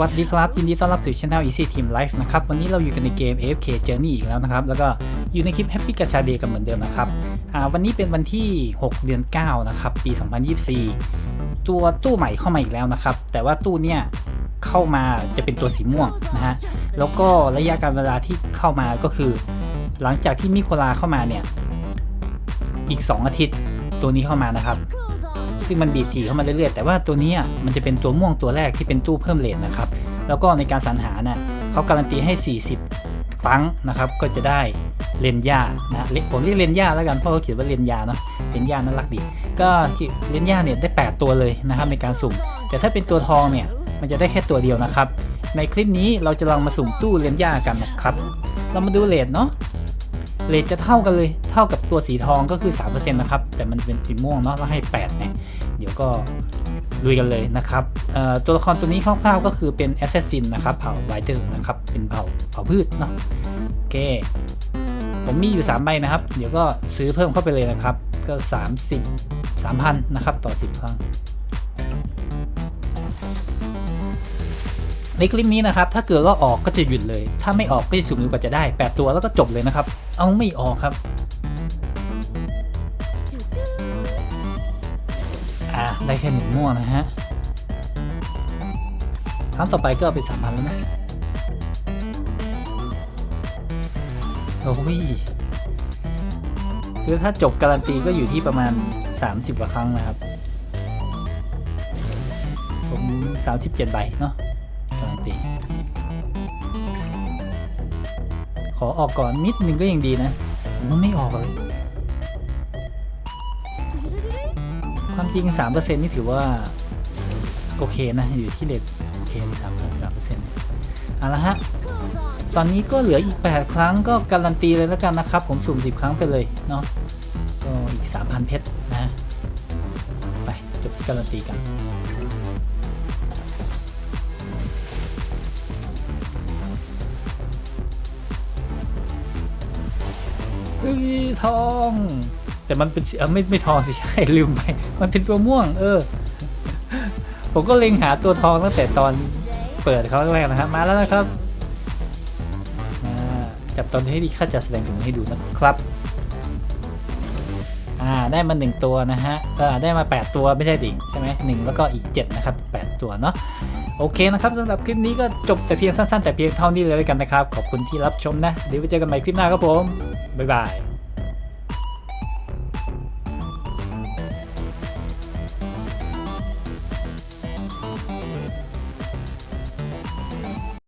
วัสดีครับ ยินดีต้อนรับสู่ช่อง Easy Team Life นะครับ วันนี้เราอยู่กันในเกม AFK Journey อีกแล้วนะครับ แล้วก็อยู่ในคลิป Happy กาชาเดกันเหมือนเดิมนะครับวันนี้เป็นวันที่ 6 เดือน 9 นะครับ ปี 2024 ตัวตู้ใหม่เข้ามาอีกแล้วนะครับ แต่ว่าตู้เนี่ยเข้ามาจะเป็นตัวสีม่วงนะฮะแล้วก็ระยะการเวลาที่เข้ามาก็คือ หลังจากที่มิโคลาเข้ามาเนี่ยอีก 2 อาทิตย์ตัวนี้เข้ามานะครับ ซึ่งมันบีบถี่เข้ามาเรื่อยๆ แต่ว่าตัวนี้มันจะเป็นตัวม่วงตัวแรกที่เป็นตู้เพิ่มเลทนะครับ แล้วก็ในการสรรหาน่ะเขาการันตีให้ 40 ครั้งนะครับ ก็จะได้เลนยานะผมเรียกเลนยาแล้วกันเพราะเขาเขียนว่าเลนยาเนาะเลนยาน่ารักดี ก็เลนยาเนี่ยได้ 8 ตัวเลยนะครับในการสุ่ม แต่ถ้าเป็นตัวทองเนี่ยมันจะได้แค่ตัวเดียวนะครับ ในคลิปนี้เราจะลองมาสุ่มตู้เลนยากันนะครับ เรามาดูเลทเนาะ เลทจะเท่ากันเลย เท่ากับตัวสีทองก็คือ 3%นะครับ แต่มันเป็นสีม่วงเนาะแล้วให้ 8 เนี่ย เดี๋ยวก็ลุยกันเลยนะครับเอ่อตัวละครตัวนี้คร่าวๆก็คือเป็นแอสเซสซินนะครับ เผ่าไวเดอร์นะครับ เป็นเผ่าเผ่าพืชเนาะโอเค ผมมีอยู่ 3 ใบนะครับ เดี๋ยวก็ซื้อเพิ่มเข้าไปเลยนะครับ ก็ 30 3,000 นะครับ ต่อ 10 ครั้ง ในคลิปนี้นะครับถ้าเกิดว่าออกก็จะหยุดเลย ถ้าไม่ออกก็จะสุ่มจนกว่าจะได้ 8 ตัวแล้วก็จบเลยนะครับ เอาไม่ออกครับอ่าได้แค่หนึ่งม่วงนะฮะครั้งต่อไปก็เอาไปสามพันแล้วนะโอ้ยคือถ้าจบการันตีก็อยู่ที่ประมาณ 30กว่าครั้งนะครับ ผม 37 ใบเนาะ ตีขอออกก่อนนิดนึงก็ยังดีนะมว่าไม่ออกเลยความจริง 3%นี่ถือว่า โอเคนะ อยู่ที่เลทโอเคสามสามเปอร์เซ็นต์เอาละฮะ ตอนนี้ก็เหลืออีก 8 ครั้งก็การันตีเลยแล้วกันนะครับ ผมสุ่ม 10 ครั้งไปเลยเนาะก็อีก 3,000 เพชรนะ ไป จบที่การันตีกัน ฮ้ยทอง แต่มันเป็นสีเออไม่ไม่ทองสิใช่ลืมไป มันเป็นตัวม่วง เออ ผมก็เล็งหาตัวทองตั้งแต่ตอนเปิดเขาแรกนะฮะมาแล้วนะครับจับตอนให้ดีข้าจะแสดงถึงให้ดูนะครับ อ่า ได้มาหนึ่งตัวนะฮะเออได้มา 8 ตัวไม่ใช่ดิใช่ไหมหนึ่งแล้วก็อีก 7 นะครับ 8 ตัวเนาะ โอเคนะครับสำหรับคลิปนี้ก็จบแต่เพียงสั้นๆ แต่เพียงเท่านี้เลยแล้วกันนะครับ ขอบคุณที่รับชมนะ เดี๋ยวไปเจอกันใหม่คลิปหน้าครับผม บ๊ายบาย